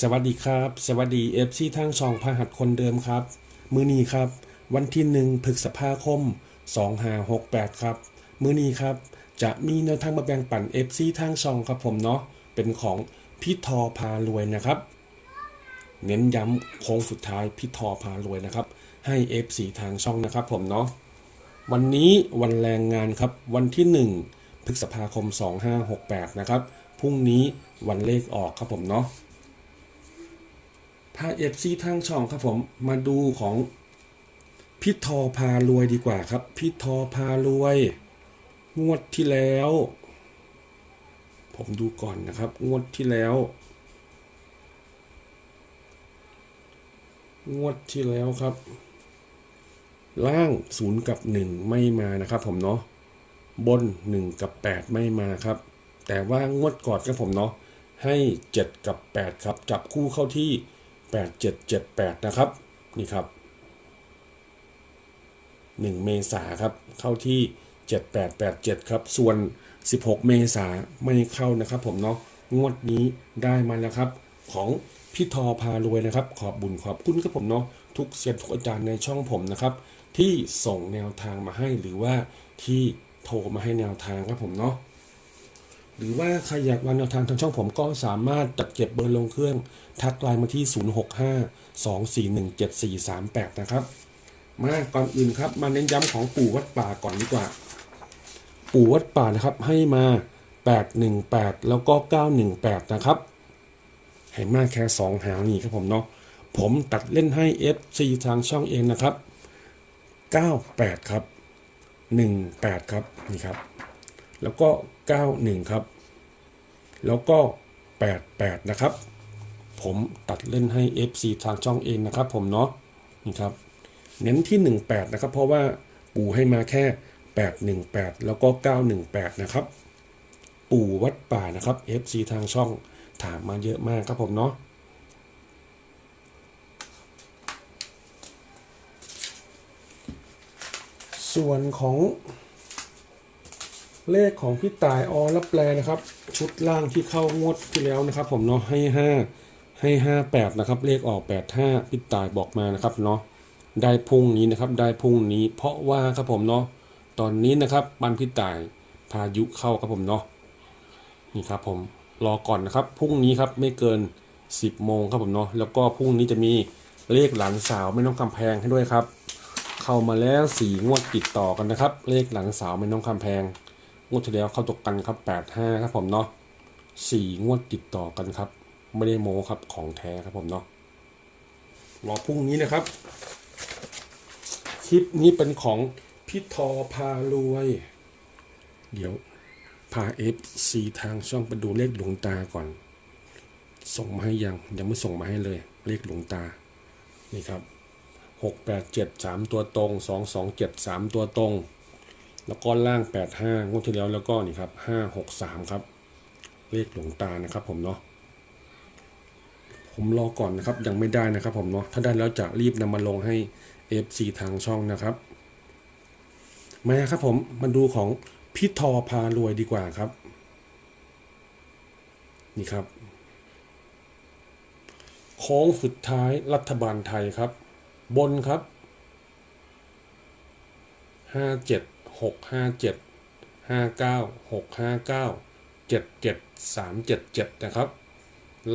สวัสดีครับ สวัสดีเอฟซีทางช่องพาหัสคนเดิมครับ มือนี้ครับ วันที่หนึ่งพฤษภาคม2568 ครับ มือนี้ครับ จะมีแนวทางมาแบ่งปันเอฟซีทางช่องครับผมเนาะเป็นของพี่ทอพารวยนะครับ เน้นย้ำโค้งสุดท้ายพี่ทอพารวยนะครับ ให้ FC ทางช่องนะครับผมเนาะวันนี้วันแรงงานครับวันที่ 1 พฤษภาคม 2568 นะครับพรุ่งนี้วันเลขออกครับผมเนาะ ถ้า FC ทางช่องครับผมมาดูของพี่ทอพารวยดีกว่าครับพี่ทอพารวย งวดที่แล้ว ผมดูก่อนนะครับ งวดที่แล้ว งวดที่แล้วครับ ล่าง0กับ1ไม่มานะครับ ผมเนาะบน1กับ8ไม่มาครับ แต่ว่างวดก่อนครับผมเนาะให้7กับ8ครับ จับคู่เข้าที่ 8 7 7 8 นะครับ นี่ครับ 1 เมษาครับ เข้าที่ 7 8 8 7 ครับ ส่วน 16 เมษาไม่เข้านะครับผมเนาะ งวดนี้ได้มาแล้วครับ ของพี่ทอพารวยนะครับ ขอบบุญขอบคุณครับผมเนาะ ทุกเซียนทุกอาจารย์ในช่องผมนะครับ ที่ส่งแนวทางมาให้หรือว่าที่โทรมาให้แนวทางครับผมเนาะ หรือว่าใครอยากวางแนวทางทางช่องผมก็สามารถจัดเก็บเบอร์ลงเครื่อง ทักไลน์มาที่ 0652417438 นะครับ มาก่อนอื่นครับ มาเน้นย้ำของปู่วัดป่าก่อนดีกว่า ปู่วัดป่านะครับให้มา 818 แล้วก็ 918 นะครับให้มากแค่ 2 หางนี่ครับผมเนาะผมตัดเล่นให้ FC ทางช่องเองนะครับ 98 ครับ 18 ครับ นี่ครับ แล้วก็ 91 ครับ แล้วก็ 88 นะครับ ผมตัดเล่นให้ FC ทางช่องเองนะครับผมเนาะนี่ครับ เน้นที่ 18 นะครับ เพราะว่าปู่ให้มาแค่ 818 แล้วก็ 918 นะครับ ปู่วัดป่านะครับ FC ทางช่องถามมาเยอะมากครับผมเนาะส่วนของ เลขของพี่ตายอรับแปลนะครับ ชุดล่างที่เข้างวดที่แล้วนะครับ ผมเนาะให้ห้าให้ห้าแปดนะครับ เลขออกแปดห้าพี่ตายบอกมานะครับเนาะได้พุ่งนี้นะครับ ได้พุ่งนี้ เพราะว่าครับผมเนาะตอนนี้นะครับบ้านพี่ตายพายุเข้าครับผมเนาะนี่ครับผมรอก่อนนะครับพรุ่งนี้ครับไม่เกิน 10โมงครับผมเนาะแล้วก็พรุ่งนี้จะมีเลขหลานสาวไม่ต้องกำแพงให้ด้วยครับ เข้ามาแล้วสี่งวดติดต่อกันนะครับ เลขหลังสาวไม่น้องคำแพง งวดที่แล้วเข้าตกกันครับแปดห้าครับผมเนาะสี่งวดติดต่อกันครับ ไม่ได้โม้ครับของแท้ครับผมเนาะรอพรุ่งนี้นะครับ คลิปนี้เป็นของพี่ทอพารวย เดี๋ยวพาเอฟซีทางช่องไปดูเลขหลวงตาก่อน ส่งมาให้ยังยังไม่ส่งมาให้เลย เลขหลวงตา นี่ครับหกแปดเจ็ดสามตัวตรงสองสองเจ็ดสามตัวตรง แล้วก็ล่างแปดห้างวดที่แล้วแล้วก็นี่ครับห้าหกสามครับ เลขหลวงตานะครับผมเนาะผมรอก่อนนะครับยังไม่ได้นะครับผมเนาะถ้าได้แล้วจะรีบนำมาลงให้ FC ทางช่องนะครับมาครับผมมาดูของพี่ทอพารวยดีกว่าครับ นี่ครับโค้งสุดท้ายรัฐบาลไทยครับ บนครับห้าเจ็ด หกห้าเจ็ดห้าเก้าหกห้าเก้าเจ็ดเจ็ดสามเจ็ดเจ็ดนะครับ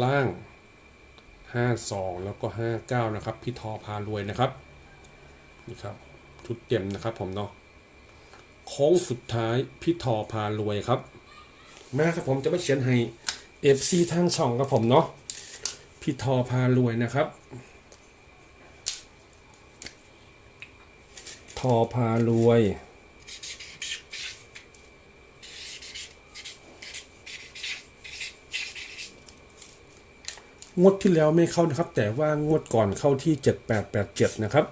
ล่างห้าสองแล้วก็ห้าเก้านะครับ พี่ทอพารวยนะครับนี่ครับชุดเต็มนะครับผมเนาะโค้งสุดท้ายพี่ทอพารวยครับ มาครับผมจะไม่เขียนให้ FC ทางช่องครับผมเนาะพี่ทอพารวยนะครับ ทอพารวย งวดที่แล้วไม่เข้านะครับ แต่ว่างวดก่อนเข้าที่ 7887 นะครับ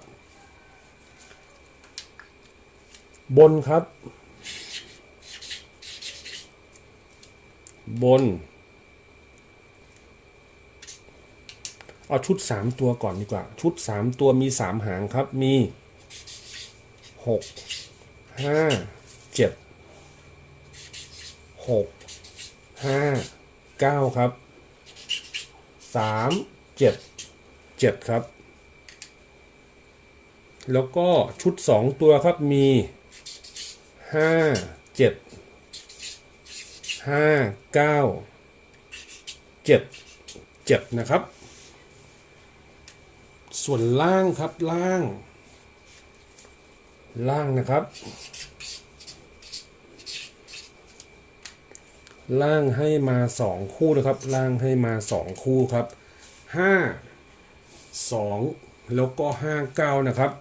บนครับ บน เอาชุด 3 ตัวก่อนดีกว่า ชุด 3 ตัวมี 3 หางครับ มีหกห้าเจ็ดหกห้าเก้าครับ สามเจ็ดเจ็ดครับ แล้วก็ชุดสองตัวครับมีห้าเจ็ดห้าเก้าเจ็ดเจ็ดนะครับ ส่วนล่างครับล่าง ล่างนะครับ ล่างให้มาสองคู่นะครับ ล่างให้มาสองคู่ครับห้าสองแล้วก็ห้าเก้านะครับ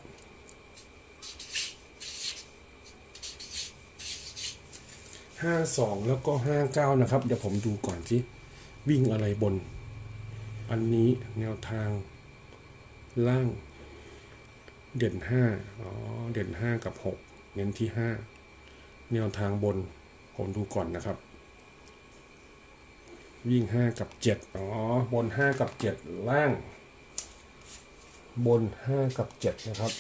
ห้าสองแล้วก็ห้าเก้านะครับ เดี๋ยวผมดูก่อนสิวิ่งอะไรบน อันนี้แนวทางล่าง เด่นห้าอ๋อ เด่นห้ากับหกเน้นที่ห้าแนวทางบน ผมดูก่อนนะครับ วิ่งห้ากับเจ็ดอ๋อ บนห้ากับเจ็ดล่าง บนห้ากับเจ็ดนะครับ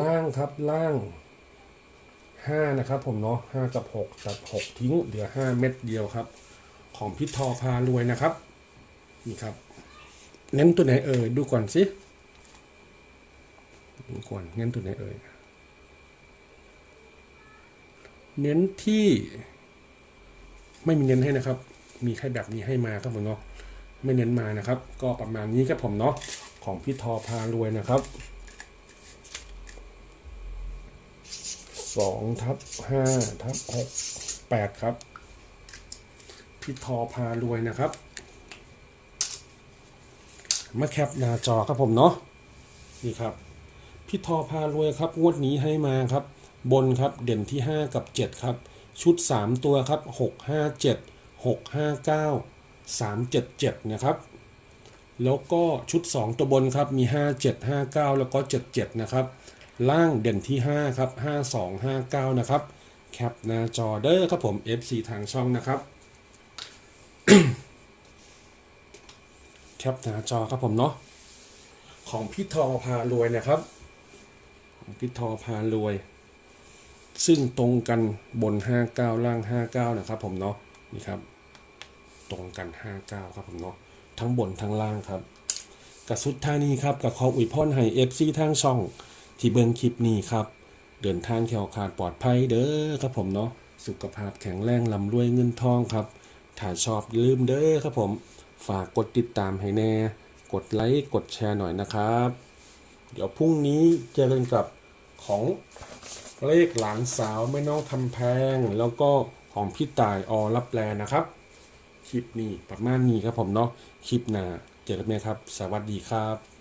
ล่างครับล่างห้านะครับผมเนาะห้ากับหกตัดหกทิ้งเหลือห้าเม็ดเดียวครับ ของพิทอพารวยนะครับ นี่ครับ เน้นตัวไหนเอ่ยดูก่อนสิดูก่อนเน้นตัวไหนเอ่ยเน้นที่ ไม่มีเน้นให้นะครับ มีแค่แบบนี้ให้มาครับผมเนาะไม่เน้นมานะครับ ก็ประมาณนี้ครับผมเนาะของพี่ทอพารวยนะครับสองทับห้าทับหกแปดครับพี่ทอพารวยนะครับ มาแคปหน้าจอครับผมเนาะนี่ครับพี่ทอพารวยครับงวดนี้ให้มาครับ บนครับเด่นที่ 5 กับ 7 ครับ ชุด 3 ตัวครับ 6 5 7 6 5 9 3 7 7 นะครับ แล้วก็ชุด 2 ตัวบนครับ มี 5 7 5 9 แล้วก็ 7 7 นะครับ ล่างเด่นที่ 5 ครับ 5 2 5 9 นะครับ แคปหน้าจอเด้อครับผม FC ทางช่องนะครับ แคปหน้าจอครับผมเนาะ ของพี่ทอพารวยนะครับ ของพี่ทอพารวย ซึ่งตรงกันบน 59 ล่าง 59 นะครับผมเนาะนี่ครับ ตรงกัน 59 ครับผมเนาะทั้งบนทั้งล่างครับกับสุดท่านี้ครับกับขออวยพรให้เอฟซีทางช่อง ที่เบิ่งคลิปนี้ครับ เดินทางแขวขาดปลอดภัยเด้อครับผมเนาะสุขภาพแข็งแรงลำรวยเงินทองครับ ถ้าชอบอย่าลืมเด้อครับผม ฝากกดติดตามให้แน่ กดไลค์กดแชร์หน่อยนะครับ เดี๋ยวพรุ่งนี้เจอกันกับของ เลขหลานสาวไม่น้องทำแพง แล้วก็ของพี่ตายอรับแลนะครับ คลิปนี้ประมาณนี้ครับผมเนาะคลิปหน้าเจอกันไหมครับ สวัสดีครับ